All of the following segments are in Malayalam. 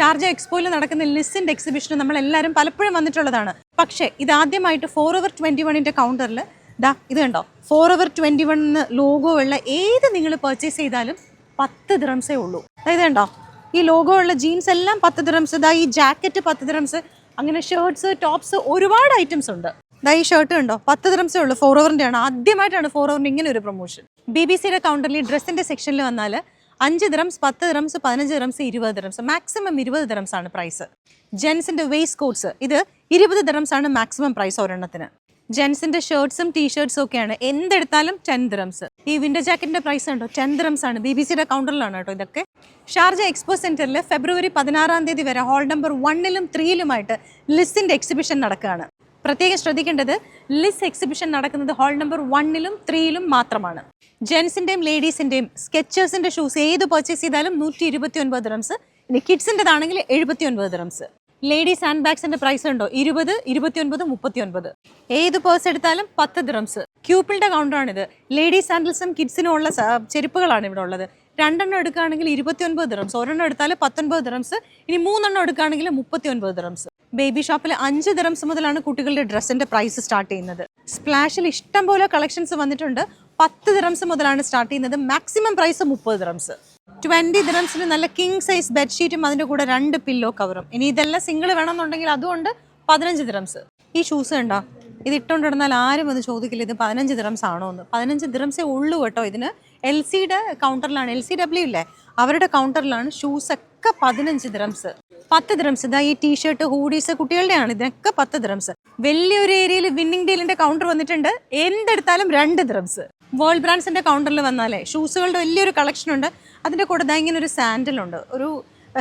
ഷാർജ എക്സ്പോയിൽ നടക്കുന്ന ലിസിന്റെ എക്സിബിഷന് നമ്മൾ എല്ലാവരും പലപ്പോഴും വന്നിട്ടുള്ളതാണ്. പക്ഷേ ഇതാദ്യമായിട്ട് ഫോർ ഓവർ ട്വന്റി വണ്ണിന്റെ കൗണ്ടറിൽ ദാ ഇത് കണ്ടോ? Four over twenty one logo ഉള്ള ഏത് നിങ്ങൾ പർച്ചേസ് ചെയ്താലും പത്ത് ദിറംസേ ഉള്ളൂ. അതായത് കണ്ടോ? ഈ ലോഗോ ഉള്ള ജീൻസ് എല്ലാം പത്ത് ദിറംസ് ഇതാ ഈ ജാക്കറ്റ് പത്ത് ദിറംസ് അങ്ങനെ ഷർട്ട്സ് ടോപ്സ് ഒരുപാട് ഐറ്റംസ് ഉണ്ട്. ഇതാ ഈ ഷർട്ട് കണ്ടോ? പത്ത് ദിറംസേ ഉള്ളൂ. ഫോർ ഓവറിന്റെ ആണ് ആദ്യമായിട്ടാണ് ഫോർ ഓവറിന്റെ ഇങ്ങനെ ഒരു പ്രൊമോഷൻ ബി ബി സിയുടെ കൗണ്ടറിൽ ഡ്രസ്സിന്റെ സെക്ഷനിൽ വന്നാൽ അഞ്ച് ദിറംസ് പത്ത് ദിറംസ് പതിനഞ്ച് ദിറംസ് ഇരുപത് ദിറംസ് മാക്സിമം ഇരുപത് ദിറംസ് ആണ് പ്രൈസ് ജെൻസിന്റെ വേസ്റ്റ് കോട്ട്സ് ഇത് ഇരുപത് ദിറംസ് ആണ് മാക്സിമം പ്രൈസ് ഒരെണ്ണത്തിന്. ജെൻസിന്റെ ഷർട്ട്സും ടീഷർട്സും ഒക്കെയാണ്. എന്തെടുത്താലും ടെൻ ദിറംസ് ഈ വിന്റർ ജാക്കറ്റിന്റെ പ്രൈസ് ഉണ്ടോ ടെൻ ദിറംസ് ആണ്. ബി ബി സിയുടെ കൗണ്ടറിലാണ് കേട്ടോ ഇതൊക്കെ. ഷാർജ എക്സ്പോ സെന്ററിൽ ഫെബ്രുവരി പതിനാറാം തീയതി വരെ ഹാൾ നമ്പർ വണ്ണിലും ത്രീയിലുമായിട്ട് ലിസ്റ്റിന്റെ എക്സിബിഷൻ നടക്കുകയാണ്. പ്രത്യേകം ശ്രദ്ധിക്കേണ്ടത് ലിസ് എക്സിബിഷൻ നടക്കുന്നത് ഹാൾ നമ്പർ വണ്ണിലും ത്രീയിലും മാത്രമാണ്. ജെൻസിന്റെയും ലേഡീസിന്റെയും സ്കെച്ചേഴ്സിന്റെ ഷൂസ് ഏത് പർച്ചേസ് ചെയ്താലും നൂറ്റി ഇരുപത്തി ഒൻപത് റംസ് ഇനി കിഡ്സിന്റെതാണെങ്കിൽ എഴുപത്തി ഒൻപത് റംസ് ലേഡീസ് ഹാൻഡ് ബാഗ്സിന്റെ പ്രൈസ് ഉണ്ടോ? ഇരുപത് ഇരുപത്തി ഒൻപത് മുപ്പത്തി ഒൻപത് ഏത് പേഴ്സ് എടുത്താലും പത്ത് ഡ്രംസ് ക്യൂപ്പിളുടെ കൗണ്ടറാണിത് ലേഡീസ് സാൻഡിൽസും കിഡ്സിനും ഉള്ള ചെരുപ്പുകളാണ് ഇവിടെ ഉള്ളത്. രണ്ടെണ്ണം എടുക്കുകയാണെങ്കിൽ ഇരുപത്തി ഒൻപത് ഡ്രംസ് ഒരെണ്ണം എടുത്താൽ പത്തൊൻപത് ഡ്രംസ് ഇനി മൂന്നെണ്ണം എടുക്കുകയാണെങ്കിൽ മുപ്പത്തി ഒൻപത് ഡ്രംസ് ബേബി ഷോപ്പിൽ അഞ്ച് ഡ്രംസ് മുതലാണ് കുട്ടികളുടെ ഡ്രസ്സിന്റെ പ്രൈസ് സ്റ്റാർട്ട് ചെയ്യുന്നത്. സ്പ്ലാഷിൽ ഇഷ്ടംപോലെ കളക്ഷൻസ് വന്നിട്ടുണ്ട്. പത്ത് ദിറംസ് മുതലാണ് സ്റ്റാർട്ട് ചെയ്യുന്നത്. മാക്സിമം പ്രൈസ് മുപ്പത് ദിറംസ് ട്വന്റി ദിറംസിന് നല്ല കിങ് സൈസ് ബെഡ്ഷീറ്റും അതിന്റെ കൂടെ രണ്ട് പില്ലോ കവറും ഇനി ഇതെല്ലാം സിംഗിൾ വേണമെന്നുണ്ടെങ്കിൽ അതുകൊണ്ട് പതിനഞ്ച് ദിറംസ് ഈ ഷൂസ് കണ്ടോ? ഇത് ഇട്ടുകൊണ്ടിരുന്നാൽ ആരും അത് ചോദിക്കില്ല ഇത് പതിനഞ്ച് ദിറംസ് ആണോ എന്ന്. പതിനഞ്ച് ദിറംസേ ഉള്ളൂ കേട്ടോ ഇതിന്. എൽ സിയുടെ കൗണ്ടറിലാണ് എൽ സി ഡബ്ല്യു ഇല്ലേ? അവരുടെ കൗണ്ടറിലാണ് ഷൂസ് ഒക്കെ പതിനഞ്ച് ദിറംസ് പത്ത് ദിറംസ് ഇതാ ഈ ടീഷർട്ട് ഹൂഡീസ് കുട്ടികളുടെയാണ്. ഇതിനൊക്കെ പത്ത് ദിറംസ് വലിയൊരു ഏരിയയിൽ വിന്നിംഗ് ഡീലിന്റെ കൗണ്ടർ വന്നിട്ടുണ്ട്. എന്തെടുത്താലും രണ്ട് ദിറംസ് വേൾഡ് ബ്രാൻഡ്സിന്റെ കൗണ്ടറിൽ വന്നാലേ ഷൂസുകളുടെ വലിയൊരു കളക്ഷൻ ഉണ്ട്. അതിന്റെ കൂടെ ദാ ഇങ്ങനെ ഒരു സാൻഡൽ ഉണ്ട്. ഒരു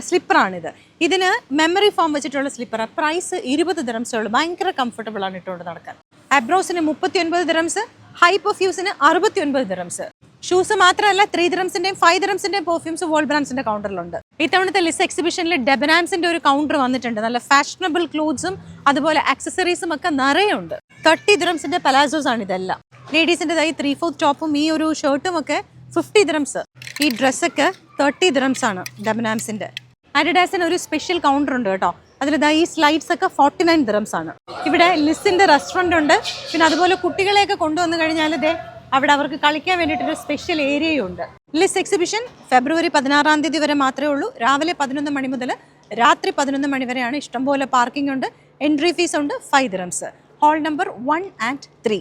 സ്ലിപ്പറാണിത് ഇതിന് മെമ്മറി ഫോം വെച്ചിട്ടുള്ള സ്ലിപ്പറാണ് പ്രൈസ് ഇരുപത് ദിറംസേ ഉള്ളൂ. ഭയങ്കര കംഫർട്ടബിളാണ് ഇട്ടുകൊണ്ട് നടക്കാൻ. അബ്രോസിന് മുപ്പത്തി ഒൻപത് ദിറംസ് ഹൈ പെർഫ്യൂസിന് അറുപത്തി ഒൻപത് ദിറംസ് ഷൂസ് മാത്രമല്ല ത്രീ ദിറംസിന്റെയും ഫൈവ് ദിറംസിന്റെയും പെർഫ്യൂംസ് വോൾ ബ്രാൻഡ്സിന്റെ കൗണ്ടറിലുണ്ട് ഇത്തവണത്തെ ലിസ് എക്സിബിഷനിൽ ഡെബനാൻസിന്റെ ഒരു കൗണ്ടർ വന്നിട്ടുണ്ട്. നല്ല ഫാഷനബിൾ ക്ലോത്ത്സും അതുപോലെ ആക്സസറീസും ഒക്കെ നിറയെ ഉണ്ട് തേർട്ടി ദിറംസിന്റെ പലാസോസ് ആണ് ഇതെല്ലാം. ലേഡീസിന്റെതായി ത്രീ ഫോർത്ത് ടോപ്പും ഈ ഒരു ഷർട്ടും ഒക്കെ ഫിഫ്റ്റി ദിറംസ് ഈ ഡ്രസ്സൊക്കെ തേർട്ടി ദിറംസ് ആണ് ഡെബനാൻസിന്റെ അഡിഡാസിന് ഒരു സ്പെഷ്യൽ കൗണ്ടർ ഉണ്ട് കേട്ടോ. അതിലിതാ ഈ സ്ലൈഡ്സ് ഒക്കെ ഫോർട്ടി നയൻ ദിറംസ് ആണ്. ഇവിടെ ലിസിന്റെ റെസ്റ്റോറന്റ് ഉണ്ട്. പിന്നെ അതുപോലെ കുട്ടികളെയൊക്കെ കൊണ്ടുവന്നു കഴിഞ്ഞാൽ ഇതേ അവിടെ അവർക്ക് കളിക്കാൻ വേണ്ടിയിട്ടൊരു സ്പെഷ്യൽ ഏരിയയും ഉണ്ട്. ലിസ് എക്സിബിഷൻ ഫെബ്രുവരി പതിനാറാം തീയതി വരെ മാത്രമേ ഉള്ളൂ. രാവിലെ പതിനൊന്ന് മണി മുതൽ രാത്രി പതിനൊന്ന് മണി വരെയാണ് ഇഷ്ടംപോലെ പാർക്കിംഗ് ഉണ്ട്. എൻട്രി ഫീസ് ഉണ്ട് five dirhams hall number one and three